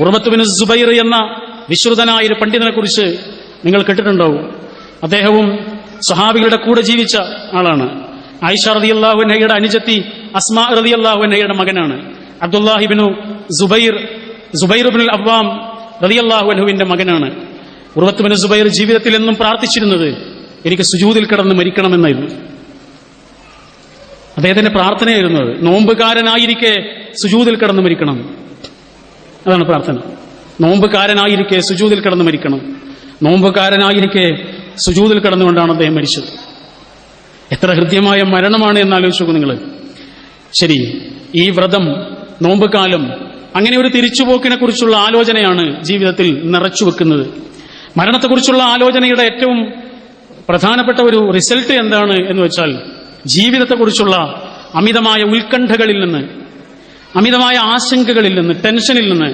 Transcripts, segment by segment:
ഉറബത്തുബിന് സുബൈർ എന്ന വിശ്രുതനായ ഒരു പണ്ഡിതനെ കുറിച്ച് നിങ്ങൾ കേട്ടിട്ടുണ്ടാവും. അദ്ദേഹവും സഹാബികളുടെ കൂടെ ജീവിച്ച ആളാണ്. ആയിഷ റതി അള്ളാഹുനയുടെ അനുജത്തി അസ്മാ റതി അള്ളാഹുനയുടെ മകനാണ്. അബ്ദുല്ലാഹിബിനു സുബൈർ സുബൈറുബിൻ അബ്വാം റതി അള്ളാഹുനഹുവിന്റെ മകനാണ്. ഉറവത്തുബിന് സുബൈർ ജീവിതത്തിൽ എന്നും പ്രാർത്ഥിച്ചിരുന്നത് എനിക്ക് സുജൂതിൽ കിടന്ന് മരിക്കണമെന്നായിരുന്നു. അദ്ദേഹത്തിന്റെ പ്രാർത്ഥനയായിരുന്നു നോമ്പുകാരനായിരിക്കെ സുജൂതിൽ കിടന്ന് മരിക്കണം. അതാണ് പ്രാർത്ഥന. നോമ്പുകാരനായിരിക്കെ സുജൂതിൽ കിടന്ന് മരിക്കണം. നോമ്പുകാരനായിരിക്കെ സുജൂതിൽ കിടന്നുകൊണ്ടാണ് അദ്ദേഹം മരിച്ചത്. എത്ര ഹൃദ്യമായ മരണമാണ് എന്ന് ആലോചിച്ചു നിങ്ങൾ ശരി ഈ വ്രതം നോമ്പുകാലം അങ്ങനെ ഒരു തിരിച്ചുപോക്കിനെ കുറിച്ചുള്ള ആലോചനയാണ് ജീവിതത്തിൽ നിറച്ചു വെക്കുന്നത്. മരണത്തെക്കുറിച്ചുള്ള ആലോചനയുടെ ഏറ്റവും പ്രധാനപ്പെട്ട ഒരു റിസൾട്ട് എന്താണ് എന്ന് വെച്ചാൽ ജീവിതത്തെക്കുറിച്ചുള്ള അമിതമായ ഉത്കണ്ഠകളിൽ നിന്ന് അമിതമായ ആശങ്കകളിൽ നിന്ന് ടെൻഷനിൽ നിന്ന്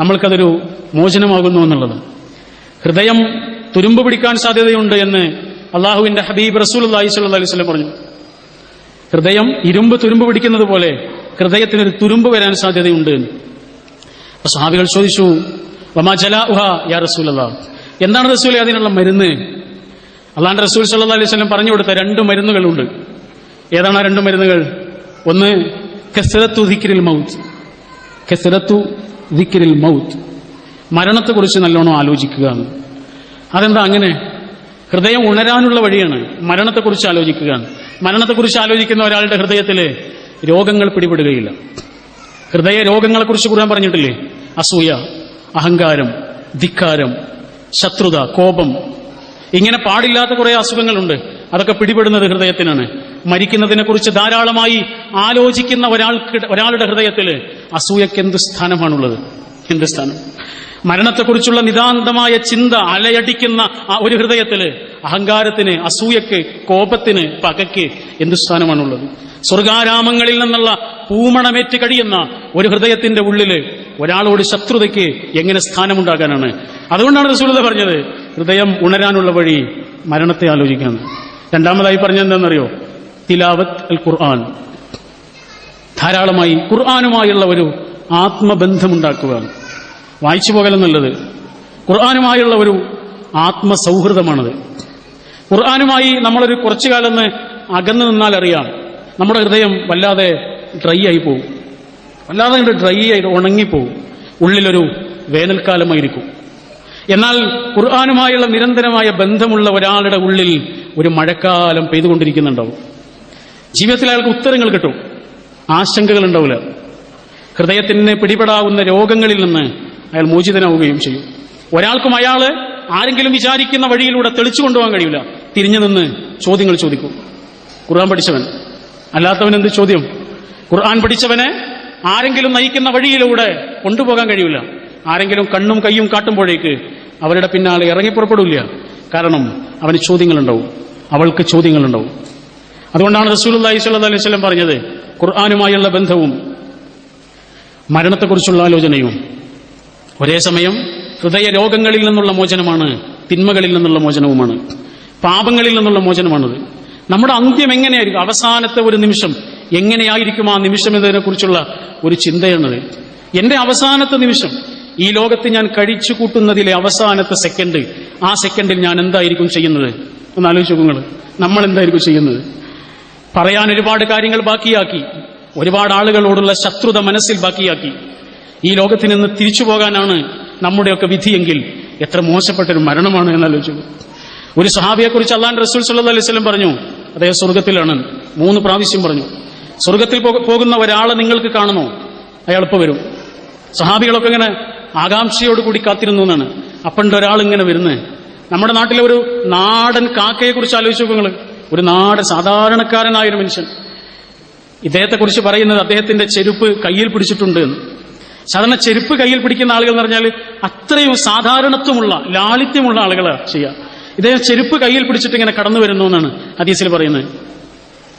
നമ്മൾക്കതൊരു മോചനമാകുന്നു എന്നുള്ളത്. ഹൃദയം തുരുമ്പ് പിടിക്കാൻ സാധ്യതയുണ്ട് എന്ന് അള്ളാഹുവിന്റെ ഹബീബ് റസൂൽ അള്ളാഹി അലൈഹി സ്വലം പറഞ്ഞു. ഹൃദയം ഇരുമ്പ് തുരുമ്പ് പിടിക്കുന്നത് പോലെ ഹൃദയത്തിനൊരു തുരുമ്പ് വരാൻ സാധ്യതയുണ്ട് എന്ന്. അപ്പൊ സഹാബികൾ ചോദിച്ചു വമാ യാ റസൂൽ എന്താണ് റസൂലെ അതിനുള്ള മരുന്ന്? അള്ളാഹ് റസൂൽ സല്ലാ അലൈഹി സ്വലം പറഞ്ഞു കൊടുത്ത രണ്ട് മരുന്നുകളുണ്ട്. ഏതാണ് ആ രണ്ട് മരുന്നുകൾ? ഒന്ന് കെസറത്തു ദിക്കിരിൽ മൗത്ത്. കെസറത്തു ദിക്കിരിൽ മൗത്ത്. മരണത്തെക്കുറിച്ച് നല്ലോണം ആലോചിക്കുക എന്ന്. അതെന്താ അങ്ങനെ? ഹൃദയം ഉണരാനുള്ള വഴിയാണ് മരണത്തെക്കുറിച്ച് ആലോചിക്കുക മരണത്തെക്കുറിച്ച് ആലോചിക്കുന്ന ഒരാളുടെ ഹൃദയത്തിൽ രോഗങ്ങൾ പിടിപെടുകയില്ല. ഹൃദയ രോഗങ്ങളെക്കുറിച്ച് കുറാൻ പറഞ്ഞിട്ടില്ലേ? അസൂയ അഹങ്കാരം ധിക്കാരം ശത്രുത കോപം. ഇങ്ങനെ പാടില്ലാത്ത കുറെ അസുഖങ്ങളുണ്ട്. അതൊക്കെ പിടിപെടുന്നത് ഹൃദയത്തിനാണ്. മരിക്കുന്നതിനെ കുറിച്ച് ധാരാളമായി ആലോചിക്കുന്ന ഒരാൾക്ക് ഒരാളുടെ ഹൃദയത്തിൽ അസൂയക്ക് എന്ത് സ്ഥാനമാണുള്ളത്? എന്ത് സ്ഥാനം? മരണത്തെക്കുറിച്ചുള്ള നിതാന്തമായ ചിന്ത അലയടിക്കുന്ന ഒരു ഹൃദയത്തിൽ അഹങ്കാരത്തിന് അസൂയക്ക് കോപത്തിന് പകയ്ക്ക് എന്ത് സ്ഥാനമാണുള്ളത്? സ്വർഗാരാമങ്ങളിൽ നിന്നുള്ള പൂമണമേറ്റ് കഴിയുന്ന ഒരു ഹൃദയത്തിന്റെ ഉള്ളിൽ ഒരാളോട് ശത്രുതയ്ക്ക് എങ്ങനെ സ്ഥാനമുണ്ടാകാനാണ്? അതുകൊണ്ടാണ് റസൂലത പറഞ്ഞത് ഹൃദയം ഉണരാനുള്ള വഴി മരണത്തെ ആലോചിക്കാൻ രണ്ടാമതായി പറഞ്ഞെന്താണെന്നറിയോ തിലാവത്ത് അൽ ഖുർആൻ. ധാരാളമായി ഖുർആാനുമായുള്ള ഒരു ആത്മബന്ധമുണ്ടാക്കുക വായിച്ചു പോകലെന്നുള്ളത് ഖുർആാനുമായുള്ള ഒരു ആത്മസൗഹൃദമാണത്. ഖുർആാനുമായി നമ്മളൊരു കുറച്ചു കാലം അകന്നു നിന്നാൽ അറിയാം. നമ്മുടെ ഹൃദയം വല്ലാതെ ഡ്രൈ ആയി പോകും വല്ലാതെ കണ്ട് ഡ്രൈ ആയിട്ട് ഉണങ്ങിപ്പോകും ഉള്ളിലൊരു വേനൽക്കാലമായിരിക്കും. എന്നാൽ ഖുർആാനുമായുള്ള നിരന്തരമായ ബന്ധമുള്ള ഒരാളുടെ ഉള്ളിൽ ഒരു മഴക്കാലം പെയ്തുകൊണ്ടിരിക്കുന്നുണ്ടാവും. ജീവിതത്തിൽ അയാൾക്ക് ഉത്തരങ്ങൾ കിട്ടും. ആശങ്കകൾ ഉണ്ടാവില്ല. ഹൃദയത്തിന് പിടിപെടാവുന്ന രോഗങ്ങളിൽ നിന്ന് അയാൾ മോചിതനാവുകയും ചെയ്യും. ഒരാൾക്കും അയാൾ ആരെങ്കിലും വിചാരിക്കുന്ന വഴിയിലൂടെ തെളിച്ചു കൊണ്ടുപോകാൻ കഴിയില്ല. തിരിഞ്ഞു നിന്ന് ചോദ്യങ്ങൾ ചോദിക്കും. ഖുർആൻ പഠിച്ചവൻ. അല്ലാത്തവൻ എന്ത് ചോദ്യം? ഖുർആൻ പഠിച്ചവനെ ആരെങ്കിലും നയിക്കുന്ന വഴിയിലൂടെ കൊണ്ടുപോകാൻ കഴിയില്ല. ആരെങ്കിലും കണ്ണും കൈയും കാട്ടുമ്പോഴേക്ക് അവരുടെ പിന്നാലെ ഇറങ്ങി പുറപ്പെടില്ല. കാരണം അവന് ചോദ്യങ്ങളുണ്ടാവും. അവൾക്ക് ചോദ്യങ്ങളുണ്ടാവും. അതുകൊണ്ടാണ് അള്ളഹി സ്വല്ലി അലൈഹി സ്വലം പറഞ്ഞത് ഖുർആാനുമായുള്ള ബന്ധവും മരണത്തെക്കുറിച്ചുള്ള ആലോചനയും ഒരേ സമയം ഹൃദയ രോഗങ്ങളിൽ നിന്നുള്ള മോചനമാണ് തിന്മകളിൽ നിന്നുള്ള മോചനവുമാണ് പാപങ്ങളിൽ നിന്നുള്ള മോചനമാണത്. നമ്മുടെ അന്ത്യം എങ്ങനെയായിരിക്കും? അവസാനത്തെ ഒരു നിമിഷം എങ്ങനെയായിരിക്കും ആ നിമിഷം എന്നതിനെക്കുറിച്ചുള്ള ഒരു ചിന്തയാണത്. എന്റെ അവസാനത്തെ നിമിഷം ഈ ലോകത്ത് ഞാൻ കഴിച്ചു കൂട്ടുന്നതിലെ അവസാനത്തെ സെക്കൻഡ് ആ സെക്കൻഡിൽ ഞാൻ എന്തായിരിക്കും ചെയ്യുന്നത്? ഒന്ന് ആലോചിച്ചു നിങ്ങൾ നമ്മൾ എന്തായിരിക്കും ചെയ്യുന്നത്? പറയാൻ ഒരുപാട് കാര്യങ്ങൾ ബാക്കിയാക്കി. ഒരുപാട് ആളുകളോടുള്ള ശത്രുത മനസ്സിൽ ബാക്കിയാക്കി. ഈ ലോകത്തിൽ നിന്ന് തിരിച്ചു പോകാനാണ് നമ്മുടെയൊക്കെ വിധിയെങ്കിൽ എത്ര മോശപ്പെട്ടൊരു മരണമാണ് എന്നാലോചിച്ചു. ഒരു സഹാബിയെക്കുറിച്ച് അള്ളാൻ റസൂൽ സല്ലാ അലൈഹി സ്വലം പറഞ്ഞു. അദ്ദേഹം സ്വർഗത്തിലാണ് മൂന്ന് പ്രാവശ്യം പറഞ്ഞു. സ്വർഗത്തിൽ പോകുന്ന ഒരാളെ നിങ്ങൾക്ക് കാണുന്നു. അയാൾ ഇപ്പോൾ വരും. സഹാബികളൊക്കെ ഇങ്ങനെ ആകാംക്ഷയോട് കൂടി കാത്തിരുന്നു എന്നാണ്. അപ്പണ്ട് ഒരാൾ ഇങ്ങനെ വരുന്നത് നമ്മുടെ നാട്ടിലെ ഒരു നാടൻ കാക്കയെ കുറിച്ച് ആലോചിച്ചു നിങ്ങൾ ഒരു നാട് സാധാരണക്കാരനായ ഒരു മനുഷ്യൻ. ഇദ്ദേഹത്തെക്കുറിച്ച് പറയുന്നത് അദ്ദേഹത്തിന്റെ ചെരുപ്പ് കയ്യിൽ പിടിച്ചിട്ടുണ്ട് എന്ന്. സാധാരണ ചെരുപ്പ് കയ്യിൽ പിടിക്കുന്ന ആളുകൾ എന്ന് പറഞ്ഞാൽ അത്രയും സാധാരണത്വമുള്ള ലാളിത്യമുള്ള ആളുകളാണ് ചെയ്യുക. ഇദ്ദേഹം ചെരുപ്പ് കയ്യിൽ പിടിച്ചിട്ട് ഇങ്ങനെ കടന്നു വരുന്നു എന്നാണ് ഹദീസിൽ പറയുന്നത്.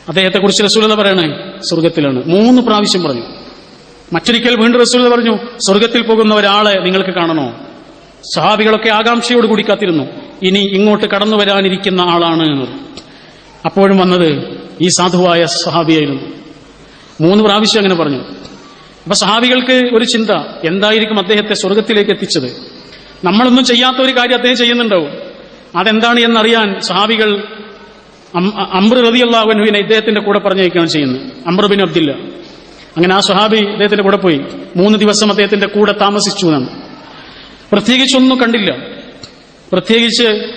അദ്ദേഹത്തെ കുറിച്ച് റസൂലത പറയണേ? സ്വർഗത്തിലാണ് മൂന്ന് പ്രാവശ്യം പറഞ്ഞു. മറ്റൊരിക്കൽ വീണ്ടും റസൂലത പറഞ്ഞു? സ്വർഗത്തിൽ പോകുന്ന ഒരാളെ നിങ്ങൾക്ക് കാണണോ? സഹാബികളൊക്കെ ആകാംക്ഷയോട് കൂടി കാത്തിരുന്നു. ഇനി ഇങ്ങോട്ട് കടന്നു വരാനിരിക്കുന്ന ആളാണ് എന്ന് അപ്പോഴും വന്നത് ഈ സാധുവായ സഹാബിയായിരുന്നു മൂന്ന് പ്രാവശ്യം അങ്ങനെ പറഞ്ഞു. അപ്പൊ സഹാബികൾക്ക് ഒരു ചിന്ത എന്തായിരിക്കും അദ്ദേഹത്തെ സ്വർഗത്തിലേക്ക് എത്തിച്ചത്? നമ്മളൊന്നും ചെയ്യാത്ത ഒരു കാര്യം അദ്ദേഹം ചെയ്യുന്നുണ്ടാവും. അതെന്താണ് എന്നറിയാൻ സഹാബികൾ അംബ്ര റതി അള്ളാഹുവിനെ ഇദ്ദേഹത്തിന്റെ കൂടെ പറഞ്ഞേക്കാണ് ചെയ്യുന്നത്. ബിൻ അബ്ദില്ല. അങ്ങനെ ആ സുഹാബി അദ്ദേഹത്തിന്റെ കൂടെ പോയി. മൂന്ന് ദിവസം അദ്ദേഹത്തിന്റെ കൂടെ താമസിച്ചു എന്നാണ്. പ്രത്യേകിച്ചൊന്നും കണ്ടില്ല. പ്രത്യേകിച്ച്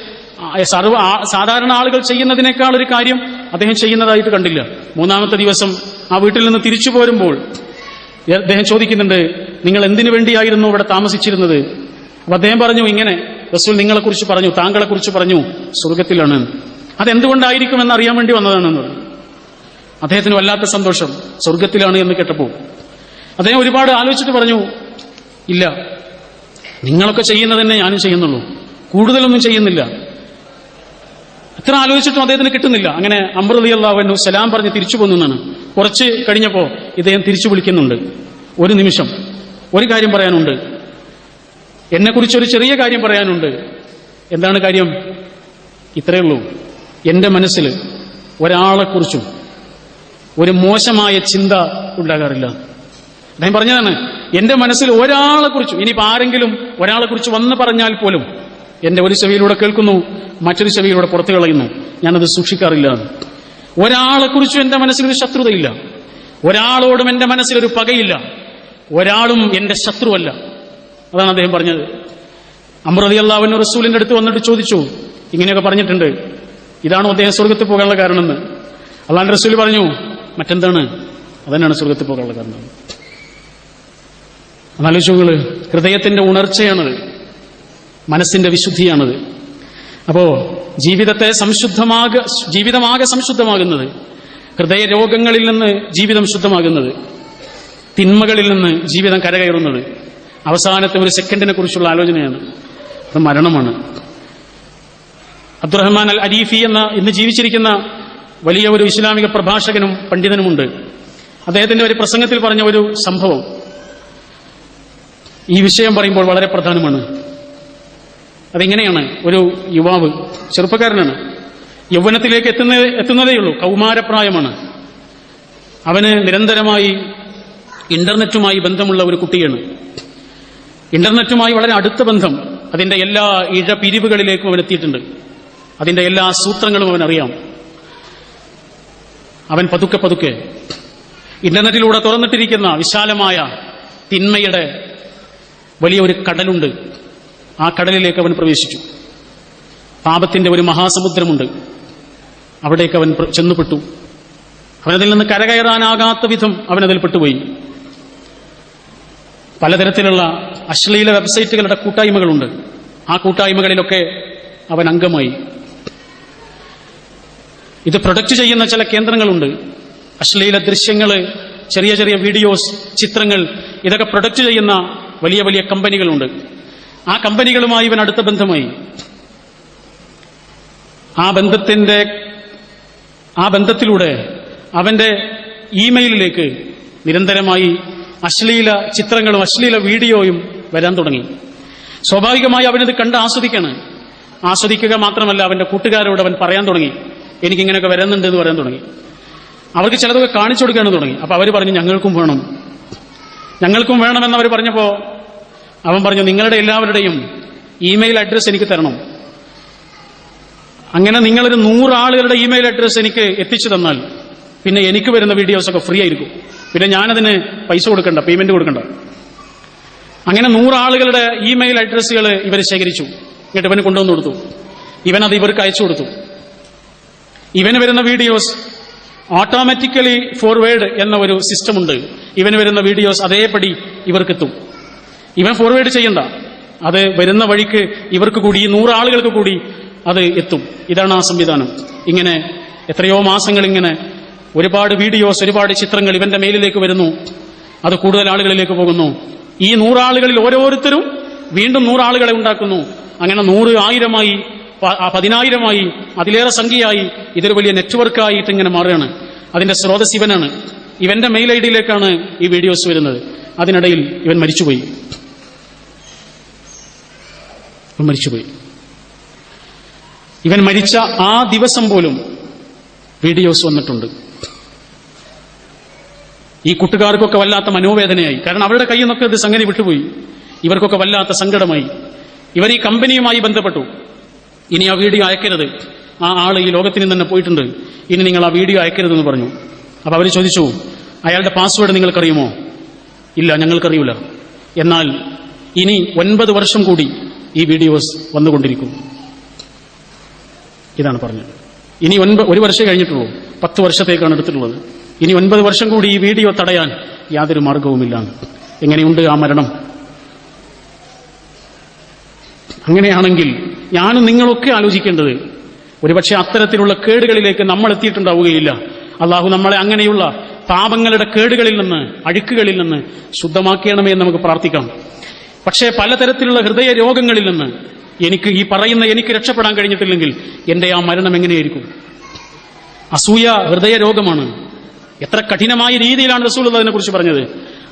സർവ സാധാരണ ആളുകൾ ചെയ്യുന്നതിനേക്കാൾ ഒരു കാര്യം അദ്ദേഹം ചെയ്യുന്നതായിട്ട് കണ്ടില്ല. മൂന്നാമത്തെ ദിവസം ആ വീട്ടിൽ നിന്ന് തിരിച്ചു പോരുമ്പോൾ അദ്ദേഹം ചോദിക്കുന്നുണ്ട് നിങ്ങൾ എന്തിനു വേണ്ടിയായിരുന്നു ഇവിടെ താമസിച്ചിരുന്നത്? അപ്പൊ അദ്ദേഹം പറഞ്ഞു ഇങ്ങനെ റസൂൽ നിങ്ങളെ കുറിച്ച് പറഞ്ഞു താങ്കളെ കുറിച്ച് പറഞ്ഞു സ്വർഗത്തിലാണ് അതെന്തുകൊണ്ടായിരിക്കും എന്ന് അറിയാൻ വേണ്ടി വന്നതാണെന്ന് പറഞ്ഞു. അദ്ദേഹത്തിന് വല്ലാത്ത സന്തോഷം സ്വർഗത്തിലാണ് എന്ന് കേട്ടപ്പോൾ. അദ്ദേഹം ഒരുപാട് ആലോചിച്ചിട്ട് പറഞ്ഞു ഇല്ല നിങ്ങളൊക്കെ ചെയ്യുന്നതന്നെ ഞാനും ചെയ്യുന്നുള്ളൂ. കൂടുതലൊന്നും ചെയ്യുന്നില്ല. എത്ര ആലോചിച്ചിട്ടും അദ്ദേഹത്തിന് കിട്ടുന്നില്ല. അങ്ങനെ അമ്രലി അള്ളാഹു സലാം പറഞ്ഞ് തിരിച്ചു പോകുന്നതാണ് കുറച്ച് കഴിഞ്ഞപ്പോൾ ഇദ്ദേഹം തിരിച്ചു വിളിക്കുന്നുണ്ട്. ഒരു നിമിഷം. ഒരു കാര്യം പറയാനുണ്ട്. എന്നെക്കുറിച്ച് ഒരു ചെറിയ കാര്യം പറയാനുണ്ട്. എന്താണ് കാര്യം? ഇത്രയേ ഉള്ളൂ. എന്റെ മനസ്സിൽ ഒരാളെക്കുറിച്ചും ഒരു മോശമായ ചിന്ത ഉണ്ടാകാറില്ല. അദ്ദേഹം പറഞ്ഞതാണ് എന്റെ മനസ്സിൽ ഒരാളെ കുറിച്ചും ഇനിയിപ്പോ ആരെങ്കിലും ഒരാളെ കുറിച്ച് വന്ന് പറഞ്ഞാൽ പോലും എന്റെ ഒരു ചെവിയിലൂടെ കേൾക്കുന്നു മറ്റൊരു ചെവിയിലൂടെ പുറത്തു കളയുന്നു. ഞാനത് സൂക്ഷിക്കാറില്ല. ഒരാളെ കുറിച്ചും എന്റെ മനസ്സിലൊരു ശത്രുതയില്ല. ഒരാളോടും എന്റെ മനസ്സിലൊരു പകയില്ല. ഒരാളും എന്റെ ശത്രുവല്ല. അതാണ് അദ്ദേഹം പറഞ്ഞത്. അമൃതി അള്ളാഹുവിന് റസൂലിന്റെ അടുത്ത് വന്നിട്ട് ചോദിച്ചു. ഇങ്ങനെയൊക്കെ പറഞ്ഞിട്ടുണ്ട്. ഇതാണോ അദ്ദേഹം സ്വർഗത്തിൽ പോകാനുള്ള കാരണമെന്ന്. അള്ളാഹിന്റെ റസൂൽ പറഞ്ഞു മറ്റെന്താണ്? അതന്നെയാണ് സ്വർഗത്തിൽ പോകാനുള്ള കാരണം എന്നാലോചിച്ചുകൾ ഹൃദയത്തിന്റെ ഉണർച്ചയാണത്. മനസ്സിന്റെ വിശുദ്ധിയാണത്. അപ്പോ ജീവിതത്തെ സംശുദ്ധമാക ജീവിതമാകെ സംശുദ്ധമാകുന്നത് ഹൃദയ രോഗങ്ങളിൽ നിന്ന് ജീവിതം ശുദ്ധമാകുന്നത് തിന്മകളിൽ നിന്ന് ജീവിതം കരകയറുന്നത് അവസാനത്തെ ഒരു സെക്കൻഡിനെ കുറിച്ചുള്ള ആലോചനയാണ്. അത് മരണമാണ്. അബ്ദുറഹ്മാൻ അൽ അരീഫി എന്ന ഇന്ന് ജീവിച്ചിരിക്കുന്ന വലിയ ഒരു ഇസ്ലാമിക പ്രഭാഷകനും പണ്ഡിതനുമുണ്ട്. അദ്ദേഹത്തിന്റെ ഒരു പ്രസംഗത്തിൽ പറഞ്ഞ ഒരു സംഭവം ഈ വിഷയം പറയുമ്പോൾ വളരെ പ്രധാനമാണ്. അതെങ്ങനെയാണ് ഒരു യുവാവ് ചെറുപ്പക്കാരനാണ്. യൗവനത്തിലേക്ക് എത്തുന്ന എത്തുന്നതേയുള്ളൂ. കൗമാരപ്രായമാണ്. അവന് നിരന്തരമായി ഇന്റർനെറ്റുമായി ബന്ധമുള്ള ഒരു കുട്ടിയാണ്. ഇന്റർനെറ്റുമായി വളരെ അടുത്ത ബന്ധം അതിന്റെ എല്ലാ ഇഴപിരിവുകളിലേക്കും അവൻ എത്തിയിട്ടുണ്ട്. അതിന്റെ എല്ലാ സൂത്രങ്ങളും അവൻ അറിയാം. അവൻ പതുക്കെ പതുക്കെ ഇന്റർനെറ്റിലൂടെ തുറന്നിട്ടിരിക്കുന്ന വിശാലമായ തിന്മയുടെ വലിയൊരു കടലുണ്ട്. ആ കടലിലേക്ക് അവൻ പ്രവേശിച്ചു. പാപത്തിന്റെ ഒരു മഹാസമുദ്രമുണ്ട്. അവിടേക്ക് അവൻ ചെന്നുപെട്ടു. അവനതിൽ നിന്ന് കരകയറാനാകാത്ത വിധം അവനതിൽ പെട്ടുപോയി. പലതരത്തിലുള്ള അശ്ലീല വെബ്സൈറ്റുകളുടെ കൂട്ടായ്മകളുണ്ട്. ആ കൂട്ടായ്മകളിലൊക്കെ അവൻ അംഗമായി. ഇത് പ്രൊഡക്റ്റ് ചെയ്യുന്ന ചില കേന്ദ്രങ്ങളുണ്ട്. അശ്ലീല ദൃശ്യങ്ങൾ ചെറിയ ചെറിയ വീഡിയോസ് ചിത്രങ്ങൾ ഇതൊക്കെ പ്രൊഡക്റ്റ് ചെയ്യുന്ന വലിയ വലിയ കമ്പനികളുണ്ട്. ആ കമ്പനികളുമായി ഇവൻ അടുത്ത ബന്ധമായി. ആ ബന്ധത്തിന്റെ ആ ബന്ധത്തിലൂടെ അവന്റെ ഇമെയിലിലേക്ക് നിരന്തരമായി അശ്ലീല ചിത്രങ്ങളും അശ്ലീല വീഡിയോയും വരാൻ തുടങ്ങി. സ്വാഭാവികമായി അവനത് കണ്ട് ആസ്വദിക്കാണ്. ആസ്വദിക്കുക മാത്രമല്ല അവന്റെ കൂട്ടുകാരോട് അവൻ പറയാൻ തുടങ്ങി. എനിക്കിങ്ങനെയൊക്കെ വരുന്നുണ്ട് എന്ന് പറയാൻ തുടങ്ങി. അവർക്ക് ചിലതൊക്കെ കാണിച്ചു കൊടുക്കാൻ തുടങ്ങി. അപ്പൊ അവർ പറഞ്ഞു ഞങ്ങൾക്കും വേണം. ഞങ്ങൾക്കും വേണമെന്ന് അവർ പറഞ്ഞപ്പോ അവൻ പറഞ്ഞു നിങ്ങളുടെ എല്ലാവരുടെയും ഇമെയിൽ അഡ്രസ് എനിക്ക് തരണം. അങ്ങനെ നിങ്ങളൊരു നൂറാളുകളുടെ ഇമെയിൽ അഡ്രസ് എനിക്ക് എത്തിച്ചു തന്നാൽ പിന്നെ എനിക്ക് വരുന്ന വീഡിയോസ് ഒക്കെ ഫ്രീ ആയിരിക്കും. പിന്നെ ഞാനതിന് പൈസ കൊടുക്കണ്ട പേയ്മെന്റ് കൊടുക്കണ്ട. അങ്ങനെ നൂറാളുകളുടെ ഇമെയിൽ അഡ്രസ്സുകൾ ഇവർ ശേഖരിച്ചു. എന്നിട്ട് ഇവന് കൊണ്ടുവന്നു കൊടുത്തു. ഇവൻ അത് ഇവർക്ക് അയച്ചു കൊടുത്തു. ഇവന് വരുന്ന വീഡിയോസ് ഓട്ടോമാറ്റിക്കലി ഫോർവേഡ് എന്ന ഒരു സിസ്റ്റം ഉണ്ട്. ഇവന് വരുന്ന വീഡിയോസ് അതേപടി ഇവർക്കെത്തും. ഇവൻ ഫോർവേഡ് ചെയ്യണ്ട. അത് വരുന്ന വഴിക്ക് ഇവർക്ക് കൂടി ഈ നൂറ് ആളുകൾക്ക് കൂടി അത് എത്തും. ഇതാണ് ആ സംവിധാനം. ഇങ്ങനെ എത്രയോ മാസങ്ങൾ ഇങ്ങനെ ഒരുപാട് വീഡിയോസ് ഒരുപാട് ചിത്രങ്ങൾ ഇവന്റെ മെയിലിലേക്ക് വരുന്നു. അത് കൂടുതൽ ആളുകളിലേക്ക് പോകുന്നു. ഈ നൂറാളുകളിൽ ഓരോരുത്തരും വീണ്ടും നൂറാളുകളെ ഉണ്ടാക്കുന്നു. അങ്ങനെ നൂറ് ആയിരമായി പതിനായിരമായി അതിലേറെ സംഖ്യയായി ഇതൊരു വലിയ നെറ്റ്വർക്കായിട്ട് ഇങ്ങനെ മാറുകയാണ്. അതിന്റെ സ്രോതസ് ഇവനാണ്. ഇവന്റെ മെയിൽ ഐ ഡിയിലേക്കാണ് ഈ വീഡിയോസ് വരുന്നത്. അതിനിടയിൽ ഇവൻ മരിച്ചുപോയി ഇവൻ മരിച്ചുപോയി. ഇവൻ മരിച്ച ആ ദിവസം പോലും വീഡിയോസ് വന്നിട്ടുണ്ട്. ഈ കൂട്ടുകാർക്കൊക്കെ വല്ലാത്ത മനോവേദനയായി. കാരണം അവരുടെ കയ്യിൽ നിന്നൊക്കെ ഇത് സംഗതി വിട്ടുപോയി. ഇവർക്കൊക്കെ വല്ലാത്ത സങ്കടമായി. ഇവർ ഈ കമ്പനിയുമായി ബന്ധപ്പെട്ടു. ഇനി ആ വീഡിയോ അയക്കരുത്. ആ ആൾ ഈ ലോകത്തിന് തന്നെ പോയിട്ടുണ്ട്. ഇനി നിങ്ങൾ ആ വീഡിയോ അയക്കരുതെന്ന് പറഞ്ഞു. അപ്പൊ അവർ ചോദിച്ചു അയാളുടെ പാസ്വേഡ് നിങ്ങൾക്കറിയുമോ? ഇല്ല ഞങ്ങൾക്കറിയില്ല. എന്നാൽ ഇനി ഒൻപത് വർഷം കൂടി ഈ വീഡിയോസ് വന്നുകൊണ്ടിരിക്കും ഇതാണ് പറഞ്ഞത്. ഇനി ഒരു വർഷം കഴിഞ്ഞിട്ടുള്ളൂ. പത്ത് വർഷത്തേക്കാണ് എടുത്തിട്ടുള്ളത്. ഇനി ഒൻപത് വർഷം കൂടി ഈ വീഡിയോ തടയാൻ യാതൊരു മാർഗവുമില്ല എങ്ങനെയുണ്ട് ആ മരണം? അങ്ങനെയാണെങ്കിൽ ഞാനും നിങ്ങളൊക്കെ ആലോചിക്കേണ്ടത് ഒരുപക്ഷെ അത്തരത്തിലുള്ള കേടുകളിലേക്ക് നമ്മൾ എത്തിയിട്ടുണ്ടാവുകയില്ല. അള്ളാഹു നമ്മളെ അങ്ങനെയുള്ള പാപങ്ങളുടെ കേടുകളിൽ നിന്ന് അഴുക്കുകളിൽ നിന്ന് ശുദ്ധമാക്കണമേ എന്ന് നമുക്ക് പ്രാർത്ഥിക്കാം. പക്ഷേ പലതരത്തിലുള്ള ഹൃദയ രോഗങ്ങളിൽ നിന്ന് എനിക്ക് ഈ പറയുന്ന എനിക്ക് രക്ഷപ്പെടാൻ കഴിഞ്ഞിട്ടില്ലെങ്കിൽ എന്റെ ആ മരണം എങ്ങനെയായിരിക്കും? അസൂയ ഹൃദയ രോഗമാണ് എത്ര കഠിനമായ രീതിയിലാണ് റസൂൽ അതിനെ കുറിച്ച് പറഞ്ഞത്.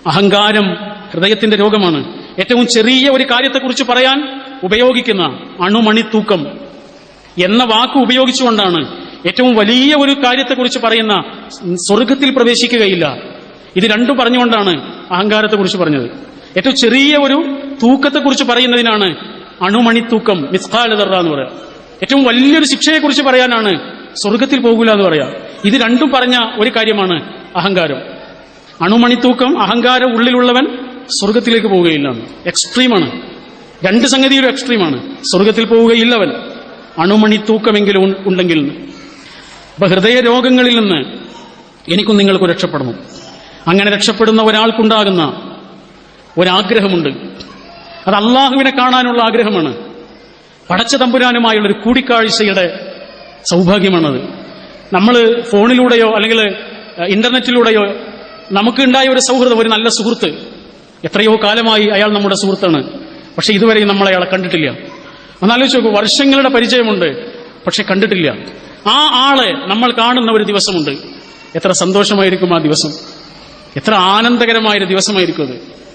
അഹങ്കാരം ഹൃദയത്തിന്റെ രോഗമാണ്. ഏറ്റവും ചെറിയ ഒരു കാര്യത്തെക്കുറിച്ച് പറയാൻ ഉപയോഗിക്കുന്ന അണുമണി തൂക്കം എന്ന വാക്ക് ഉപയോഗിച്ചുകൊണ്ടാണ് ഏറ്റവും വലിയ ഒരു കാര്യത്തെക്കുറിച്ച് പറയുന്ന സ്വർഗത്തിൽ പ്രവേശിക്കുകയില്ല. ഇത് രണ്ടും പറഞ്ഞുകൊണ്ടാണ് അഹങ്കാരത്തെക്കുറിച്ച് പറഞ്ഞത്. ഏറ്റവും ചെറിയ ഒരു തൂക്കത്തെക്കുറിച്ച് പറയുന്നതിനാണ് അണുമണി തൂക്കം മിസ്കാലതറ എന്ന് പറയാം. ഏറ്റവും വലിയൊരു ശിക്ഷയെക്കുറിച്ച് പറയാനാണ് സ്വർഗത്തിൽ പോകില്ല എന്ന് പറയാം. ഇത് രണ്ടും പറഞ്ഞ ഒരു കാര്യമാണ് അഹങ്കാരം. അണുമണി തൂക്കം അഹങ്കാരം ഉള്ളിലുള്ളവൻ സ്വർഗത്തിലേക്ക് പോവുകയില്ല. എക്സ്ട്രീമാണ് രണ്ട് സംഗതിയിലും എക്സ്ട്രീമാണ് സ്വർഗത്തിൽ പോവുകയില്ലവൻ അണുമണി തൂക്കമെങ്കിലും ഉണ്ടെങ്കിൽ. അപ്പൊ ഹൃദയ രോഗങ്ങളിൽ നിന്ന് എനിക്കും നിങ്ങൾക്കും രക്ഷപ്പെടണം. അങ്ങനെ രക്ഷപ്പെടുന്ന ഒരാൾക്കുണ്ടാകുന്ന ഒരാഗ്രഹമുണ്ട്. അത് അള്ളാഹുവിനെ കാണാനുള്ള ആഗ്രഹമാണ്. പടച്ച തമ്പുരാനുമായുള്ള ഒരു കൂടിക്കാഴ്ചയുടെ സൗഭാഗ്യമാണത്. നമ്മൾ ഫോണിലൂടെയോ അല്ലെങ്കിൽ ഇന്റർനെറ്റിലൂടെയോ നമുക്ക് ഉണ്ടായ ഒരു സൗഹൃദം ഒരു നല്ല സുഹൃത്ത്. എത്രയോ കാലമായി അയാൾ നമ്മുടെ സുഹൃത്താണ്. പക്ഷെ ഇതുവരെ നമ്മൾ അയാളെ കണ്ടിട്ടില്ല. ഒന്നാലോചിച്ച് നോക്കൂ വർഷങ്ങളുടെ പരിചയമുണ്ട് പക്ഷെ കണ്ടിട്ടില്ല. ആ ആളെ നമ്മൾ കാണുന്ന ഒരു ദിവസമുണ്ട്. എത്ര സന്തോഷമായിരിക്കും ആ ദിവസം. എത്ര ആനന്ദകരമായൊരു ദിവസമായിരിക്കും അത്.